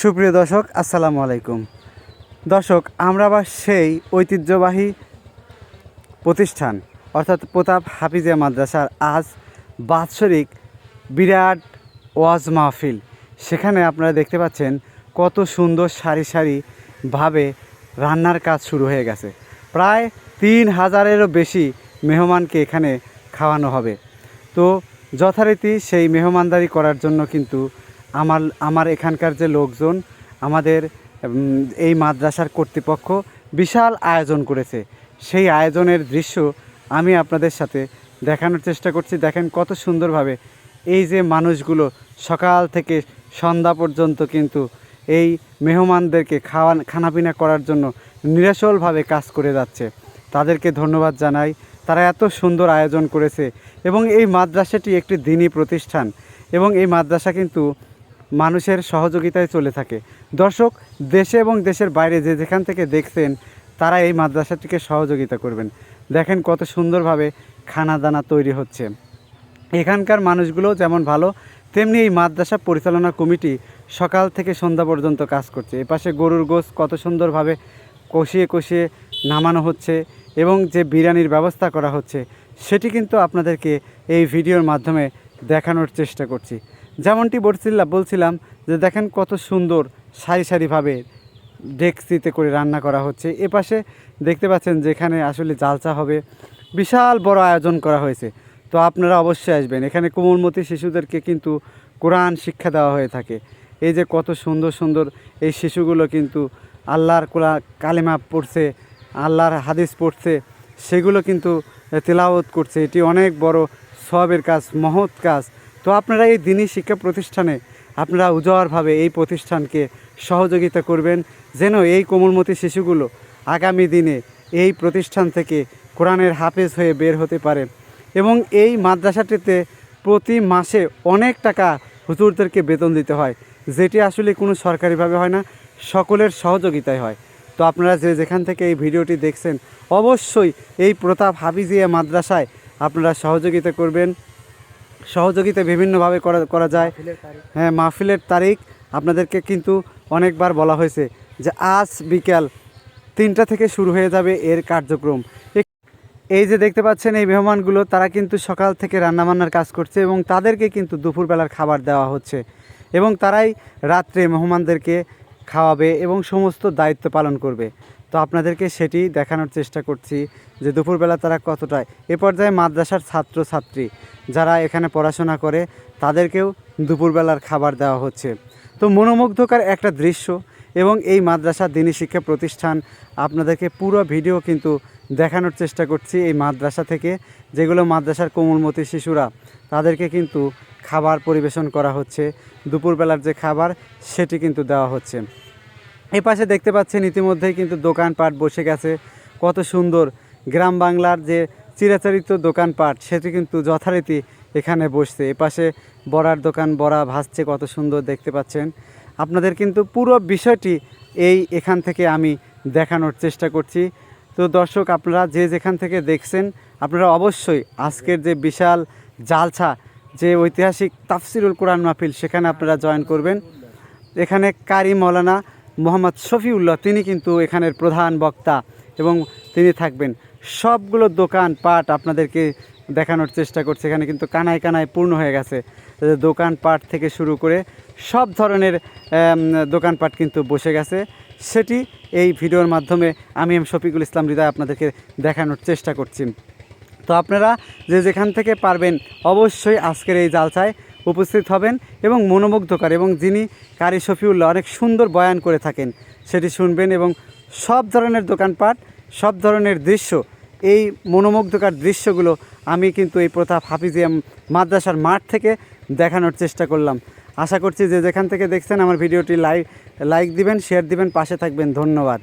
সুপ্রিয় দর্শক, আসসালামু আলাইকুম। দর্শক, আমরা আবার সেই ঐতিহ্যবাহী প্রতিষ্ঠান, অর্থাৎ প্রতাপ হাফিজিয়া মাদ্রাসার আজ বাৎসরিক বিরাট ওয়াজ মাহফিল। সেখানে আপনারা দেখতে পাচ্ছেন কত সুন্দর সারি সারিভাবে রান্নার কাজ শুরু হয়ে গেছে। প্রায় তিন হাজারেরও বেশি মেহমানকে এখানে খাওয়ানো হবে। তো যথারীতি সেই মেহমানদারি করার জন্য কিন্তু আমার আমার এখানকার যে লোকজন, আমাদের এই মাদ্রাসার কর্তৃপক্ষ বিশাল আয়োজন করেছে। সেই আয়োজনের দৃশ্য আমি আপনাদের সাথে দেখানোর চেষ্টা করছি। দেখেন কত সুন্দরভাবে এই যে মানুষগুলো সকাল থেকে সন্ধ্যা পর্যন্ত কিন্তু এই মেহমানদেরকে খাওয়া খানাপিনা করার জন্য নিরাসলভাবে কাজ করে যাচ্ছে। তাদেরকে ধন্যবাদ জানাই। তারা এত সুন্দর আয়োজন করেছে এবং এই মাদ্রাসাটি একটি দিনী প্রতিষ্ঠান এবং এই মাদ্রাসা কিন্তু মানুষের সহযোগিতায় চলে থাকে। দর্শক, দেশে এবং দেশের বাইরে যে যেখান থেকে দেখছেন, তারা এই মাদ্রাসাটিকে সহযোগিতা করবেন। দেখেন কত সুন্দরভাবে খানা দানা তৈরি হচ্ছে। এখানকার মানুষগুলো যেমন ভালো, তেমনি এই মাদ্রাসা পরিচালনা কমিটি সকাল থেকে সন্ধ্যা পর্যন্ত কাজ করছে। এপাশে গরুর গোস কত সুন্দরভাবে কষিয়ে কষিয়ে নামানো হচ্ছে এবং যে বিরিয়ানির ব্যবস্থা করা হচ্ছে, সেটি কিন্তু আপনাদেরকে এই ভিডিওর মাধ্যমে দেখানোর চেষ্টা করছি। যেমনটি বলছিলাম বলছিলাম যে দেখেন কত সুন্দর সারি সারিভাবে ডেকচিতে করে রান্না করা হচ্ছে। এপাশে দেখতে পাচ্ছেন যেখানে আসলে জালচা হবে। বিশাল বড় আয়োজন করা হয়েছে। তো আপনারা অবশ্যই আসবেন। এখানে কোমলমতি শিশুদেরকে কিন্তু কোরআন শিক্ষা দেওয়া হয়ে থাকে। এই যে কত সুন্দর সুন্দর এই শিশুগুলো কিন্তু আল্লাহর কোলা কালেমা পড়ছে, আল্লাহর হাদিস পড়ছে, সেগুলো কিন্তু তেলাওত করছে। এটি অনেক বড় সবের কাজ, মহৎ কাজ। তো আপনারা এই দিনী শিক্ষা প্রতিষ্ঠানে আপনারা উজাওয়ারভাবে এই প্রতিষ্ঠানকে সহযোগিতা করবেন, যেন এই কোমলমতি শিশুগুলো আগামী দিনে এই প্রতিষ্ঠান থেকে কোরআনের হাফেজ হয়ে বের হতে পারে এবং এই মাদ্রাসাটিতে প্রতি মাসে অনেক টাকা হুজুরদেরকে বেতন দিতে হয়, যেটি আসলে কোনো সরকারিভাবে হয় না, সকলের সহযোগিতায় হয়। তো আপনারা যে যেখান থেকে এই ভিডিওটি দেখছেন, অবশ্যই এই প্রতাপ হাফিজিয়া মাদ্রাসায় আপনারা সহযোগিতা করবেন। সহযোগিতা বিভিন্নভাবে করা করা যায়। হ্যাঁ মাহফিলের তারিখ আপনাদেরকে কিন্তু অনেকবার বলা হয়েছে যে আজ বিকাল তিনটা থেকে শুরু হয়ে যাবে এর কার্যক্রম। এই যে দেখতে পাচ্ছেন এই মেহমানগুলো তারা কিন্তু সকাল থেকে রান্নাবান্নার কাজ করছে এবং তাদেরকে কিন্তু দুপুরবেলার খাবার দেওয়া হচ্ছে এবং তারাই রাত্রে মেহমানদেরকে খাওয়াবে এবং সমস্ত দায়িত্ব পালন করবে। তো আপনাদেরকে সেটি দেখানোর চেষ্টা করছি যে দুপুরবেলা তারা কতটা এ পর্যায়ে মাদ্রাসার ছাত্র ছাত্রী যারা এখানে পড়াশোনা করে, তাদেরকেও দুপুরবেলার খাবার দেওয়া হচ্ছে। তো মনোমুগ্ধকর একটা দৃশ্য এবং এই মাদ্রাসা দিনী শিক্ষা প্রতিষ্ঠান আপনাদেরকে পুরো ভিডিও কিন্তু দেখানোর চেষ্টা করছি এই মাদ্রাসা থেকে, যেগুলো মাদ্রাসার কোমলমতি শিশুরা, তাদেরকে কিন্তু খাবার পরিবেশন করা হচ্ছে। দুপুরবেলার যে খাবার, সেটি কিন্তু দেওয়া হচ্ছে। এই পাশে দেখতে পাচ্ছেন ইতিমধ্যেই কিন্তু দোকানপাট বসে গেছে। কত সুন্দর গ্রাম বাংলার যে চিরাচরিত দোকানপাট, সেটি কিন্তু যথারীতি এখানে বসছে। এপাশে বড়ার দোকান, বড়া ভাসছে, কত সুন্দর দেখতে পাচ্ছেন। আপনাদের কিন্তু পুরো বিষয়টি এই এখান থেকে আমি দেখানোর চেষ্টা করছি। তো দর্শক, আপনারা যে যেখান থেকে দেখছেন, আপনারা অবশ্যই আজকের যে বিশাল জালছা, যে ঐতিহাসিক তাফসিরুল কোরআন মাহফিল, সেখানে আপনারা জয়েন করবেন। এখানে কারি মৌলানা মোহাম্মদ শফিউল্লাহ, তিনি কিন্তু এখানের প্রধান বক্তা এবং তিনি থাকবেন। সবগুলো দোকান পাট আপনাদেরকে দেখানোর চেষ্টা করছে। এখানে কিন্তু কানায় কানায় পূর্ণ হয়ে গেছে। দোকান পাট থেকে শুরু করে সব ধরনের দোকানপাট কিন্তু বসে গেছে। সেটি এই ভিডিওর মাধ্যমে আমি এম শফিকুল ইসলাম হৃদয় আপনাদেরকে দেখানোর চেষ্টা করছি। তো আপনারা যে যেখান থেকে পারবেন অবশ্যই আজকের এই জালসায় উপস্থিত হবেন এবং মনোমুগ্ধকর এবং যিনি কারি শফিউল্লাহ অনেক সুন্দর বয়ান করে থাকেন, সেটি শুনবেন এবং সব ধরনের দোকানপাট, সব ধরনের দৃশ্য, এই মনোমুগ্ধকর দৃশ্যগুলো আমি কিন্তু এই প্রতাপ হাফিজিয়াম মাদ্রাসার মাঠ থেকে দেখানোর চেষ্টা করলাম। আশা করছি যে যেখান থেকে দেখছেন আমার ভিডিওটি লাইক লাইক দিবেন, শেয়ার দিবেন, পাশে থাকবেন। ধন্যবাদ।